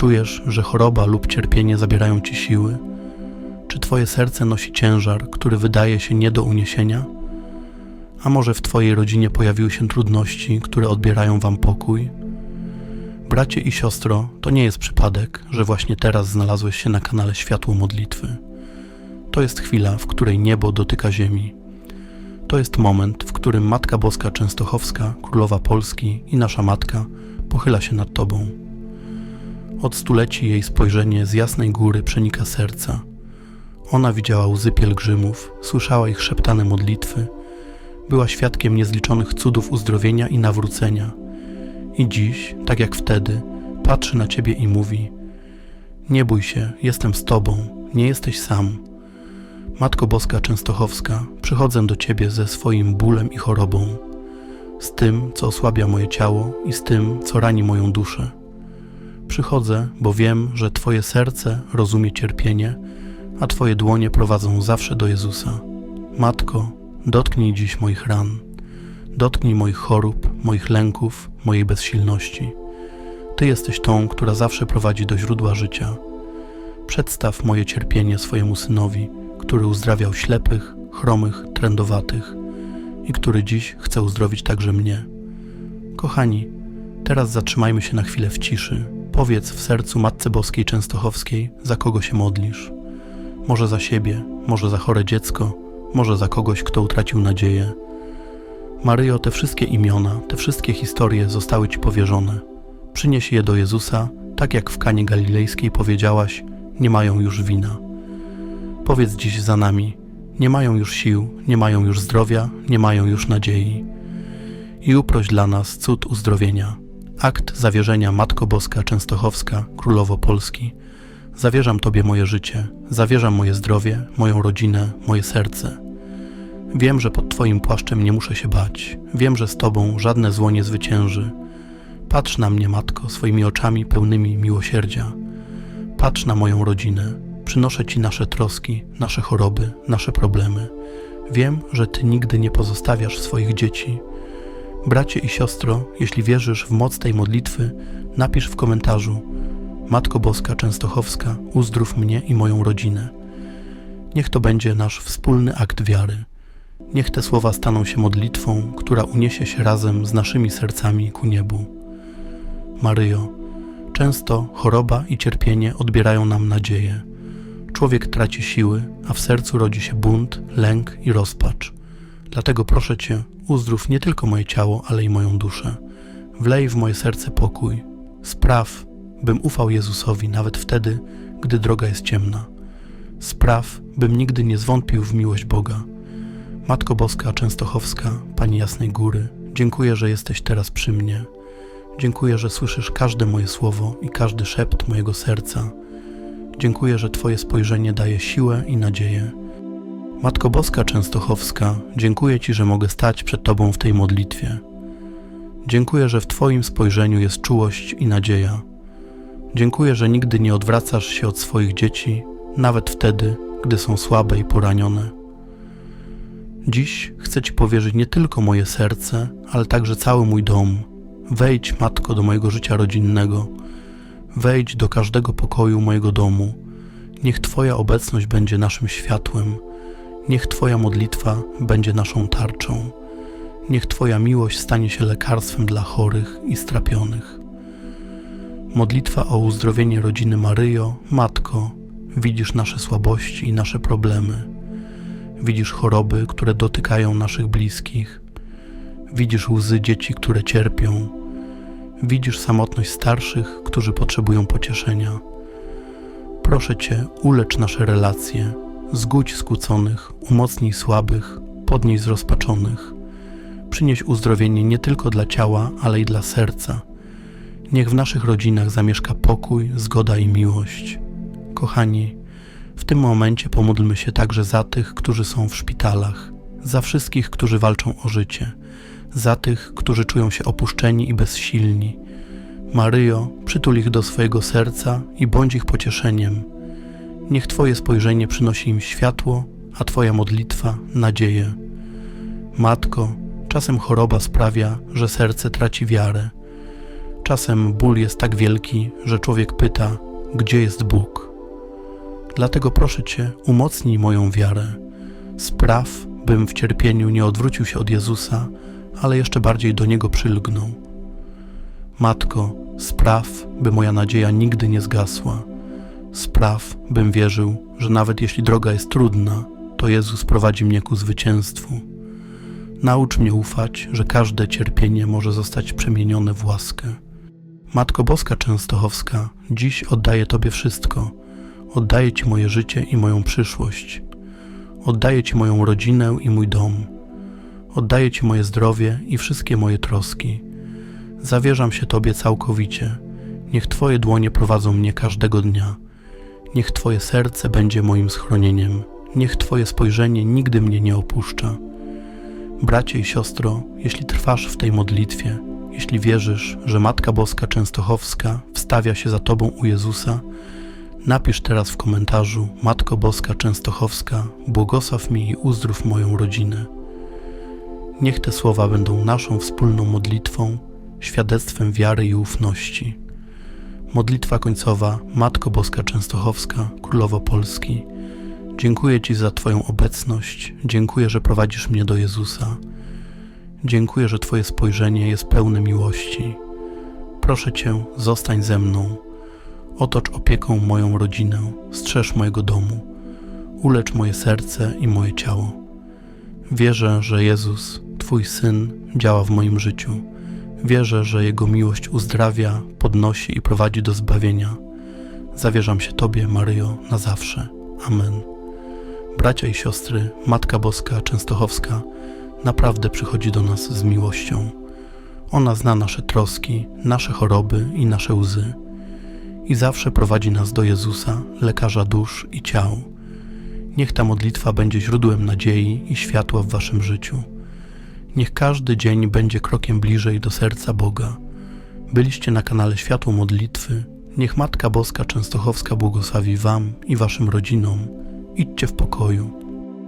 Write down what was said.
czujesz, że choroba lub cierpienie zabierają ci siły? Czy twoje serce nosi ciężar, który wydaje się nie do uniesienia? A może w twojej rodzinie pojawiły się trudności, które odbierają wam pokój? Bracie i siostro, to nie jest przypadek, że właśnie teraz znalazłeś się na kanale Światło Modlitwy. To jest chwila, w której niebo dotyka ziemi. To jest moment, w którym Matka Boska Częstochowska, Królowa Polski i nasza Matka pochyla się nad Tobą. Od stuleci jej spojrzenie z jasnej góry przenika serca. Ona widziała łzy pielgrzymów, słyszała ich szeptane modlitwy, była świadkiem niezliczonych cudów uzdrowienia i nawrócenia. I dziś, tak jak wtedy, patrzy na Ciebie i mówi: Nie bój się, jestem z Tobą, nie jesteś sam. Matko Boska Częstochowska, przychodzę do Ciebie ze swoim bólem i chorobą, z tym, co osłabia moje ciało i z tym, co rani moją duszę. Przychodzę, bo wiem, że Twoje serce rozumie cierpienie, a Twoje dłonie prowadzą zawsze do Jezusa. Matko, dotknij dziś moich ran, dotknij moich chorób, moich lęków, mojej bezsilności. Ty jesteś tą, która zawsze prowadzi do źródła życia. Przedstaw moje cierpienie swojemu synowi, który uzdrawiał ślepych, chromych, trędowatych i który dziś chce uzdrowić także mnie. Kochani, teraz zatrzymajmy się na chwilę w ciszy. Powiedz w sercu Matce Boskiej Częstochowskiej, za kogo się modlisz. Może za siebie, może za chore dziecko, może za kogoś, kto utracił nadzieję. Maryjo, te wszystkie imiona, te wszystkie historie zostały Ci powierzone. Przynieś je do Jezusa, tak jak w Kanie Galilejskiej powiedziałaś, nie mają już wina. Powiedz dziś za nami, nie mają już sił, nie mają już zdrowia, nie mają już nadziei. I uproś dla nas cud uzdrowienia. Akt zawierzenia Matko Boska Częstochowska, Królowo Polski. Zawierzam Tobie moje życie, zawierzam moje zdrowie, moją rodzinę, moje serce. Wiem, że pod Twoim płaszczem nie muszę się bać. Wiem, że z Tobą żadne zło nie zwycięży. Patrz na mnie, Matko, swoimi oczami pełnymi miłosierdzia. Patrz na moją rodzinę. Przynoszę Ci nasze troski, nasze choroby, nasze problemy. Wiem, że Ty nigdy nie pozostawiasz swoich dzieci. Bracie i siostro, jeśli wierzysz w moc tej modlitwy, napisz w komentarzu: Matko Boska Częstochowska, uzdrów mnie i moją rodzinę. Niech to będzie nasz wspólny akt wiary. Niech te słowa staną się modlitwą, która uniesie się razem z naszymi sercami ku niebu. Maryjo, często choroba i cierpienie odbierają nam nadzieję. Człowiek traci siły, a w sercu rodzi się bunt, lęk i rozpacz. Dlatego proszę Cię, uzdrów nie tylko moje ciało, ale i moją duszę. Wlej w moje serce pokój. Spraw, bym ufał Jezusowi nawet wtedy, gdy droga jest ciemna. Spraw, bym nigdy nie zwątpił w miłość Boga. Matko Boska Częstochowska, Pani Jasnej Góry, dziękuję, że jesteś teraz przy mnie. Dziękuję, że słyszysz każde moje słowo i każdy szept mojego serca. Dziękuję, że Twoje spojrzenie daje siłę i nadzieję. Matko Boska Częstochowska, dziękuję Ci, że mogę stać przed Tobą w tej modlitwie. Dziękuję, że w Twoim spojrzeniu jest czułość i nadzieja. Dziękuję, że nigdy nie odwracasz się od swoich dzieci, nawet wtedy, gdy są słabe i poranione. Dziś chcę Ci powierzyć nie tylko moje serce, ale także cały mój dom. Wejdź, Matko, do mojego życia rodzinnego. Wejdź do każdego pokoju mojego domu. Niech Twoja obecność będzie naszym światłem. Niech Twoja modlitwa będzie naszą tarczą. Niech Twoja miłość stanie się lekarstwem dla chorych i strapionych. Modlitwa o uzdrowienie rodziny Maryjo, Matko, widzisz nasze słabości i nasze problemy. Widzisz choroby, które dotykają naszych bliskich. Widzisz łzy dzieci, które cierpią. Widzisz samotność starszych, którzy potrzebują pocieszenia. Proszę Cię, ulecz nasze relacje, zgódź skłóconych, umocnij słabych, podnieś zrozpaczonych. Przynieś uzdrowienie nie tylko dla ciała, ale i dla serca. Niech w naszych rodzinach zamieszka pokój, zgoda i miłość. Kochani, w tym momencie pomódlmy się także za tych, którzy są w szpitalach, za wszystkich, którzy walczą o życie, za tych, którzy czują się opuszczeni i bezsilni. Maryjo, przytul ich do swojego serca i bądź ich pocieszeniem. Niech Twoje spojrzenie przynosi im światło, a Twoja modlitwa nadzieję. Matko, czasem choroba sprawia, że serce traci wiarę. Czasem ból jest tak wielki, że człowiek pyta, gdzie jest Bóg. Dlatego proszę Cię, umocnij moją wiarę. Spraw, bym w cierpieniu nie odwrócił się od Jezusa, ale jeszcze bardziej do Niego przylgnął. Matko, spraw, by moja nadzieja nigdy nie zgasła. Spraw, bym wierzył, że nawet jeśli droga jest trudna, to Jezus prowadzi mnie ku zwycięstwu. Naucz mnie ufać, że każde cierpienie może zostać przemienione w łaskę. Matko Boska Częstochowska, dziś oddaję Tobie wszystko. Oddaję Ci moje życie i moją przyszłość. Oddaję Ci moją rodzinę i mój dom. Oddaję Ci moje zdrowie i wszystkie moje troski. Zawierzam się Tobie całkowicie. Niech Twoje dłonie prowadzą mnie każdego dnia. Niech Twoje serce będzie moim schronieniem. Niech Twoje spojrzenie nigdy mnie nie opuszcza. Bracie i siostro, jeśli trwasz w tej modlitwie, jeśli wierzysz, że Matka Boska Częstochowska wstawia się za Tobą u Jezusa, napisz teraz w komentarzu Matko Boska Częstochowska, błogosław mi i uzdrów moją rodzinę. Niech te słowa będą naszą wspólną modlitwą, świadectwem wiary i ufności. Modlitwa końcowa Matko Boska Częstochowska, Królowo Polski. Dziękuję Ci za Twoją obecność, dziękuję, że prowadzisz mnie do Jezusa. Dziękuję, że Twoje spojrzenie jest pełne miłości. Proszę Cię, zostań ze mną. Otocz opieką moją rodzinę, strzeż mojego domu, ulecz moje serce i moje ciało. Wierzę, że Jezus, Twój Syn, działa w moim życiu. Wierzę, że Jego miłość uzdrawia, podnosi i prowadzi do zbawienia. Zawierzam się Tobie, Maryjo, na zawsze. Amen. Bracia i siostry, Matka Boska Częstochowska naprawdę przychodzi do nas z miłością. Ona zna nasze troski, nasze choroby i nasze łzy. I zawsze prowadzi nas do Jezusa, lekarza dusz i ciał. Niech ta modlitwa będzie źródłem nadziei i światła w Waszym życiu. Niech każdy dzień będzie krokiem bliżej do serca Boga. Byliście na kanale Światło Modlitwy. Niech Matka Boska Częstochowska błogosławi Wam i Waszym rodzinom. Idźcie w pokoju.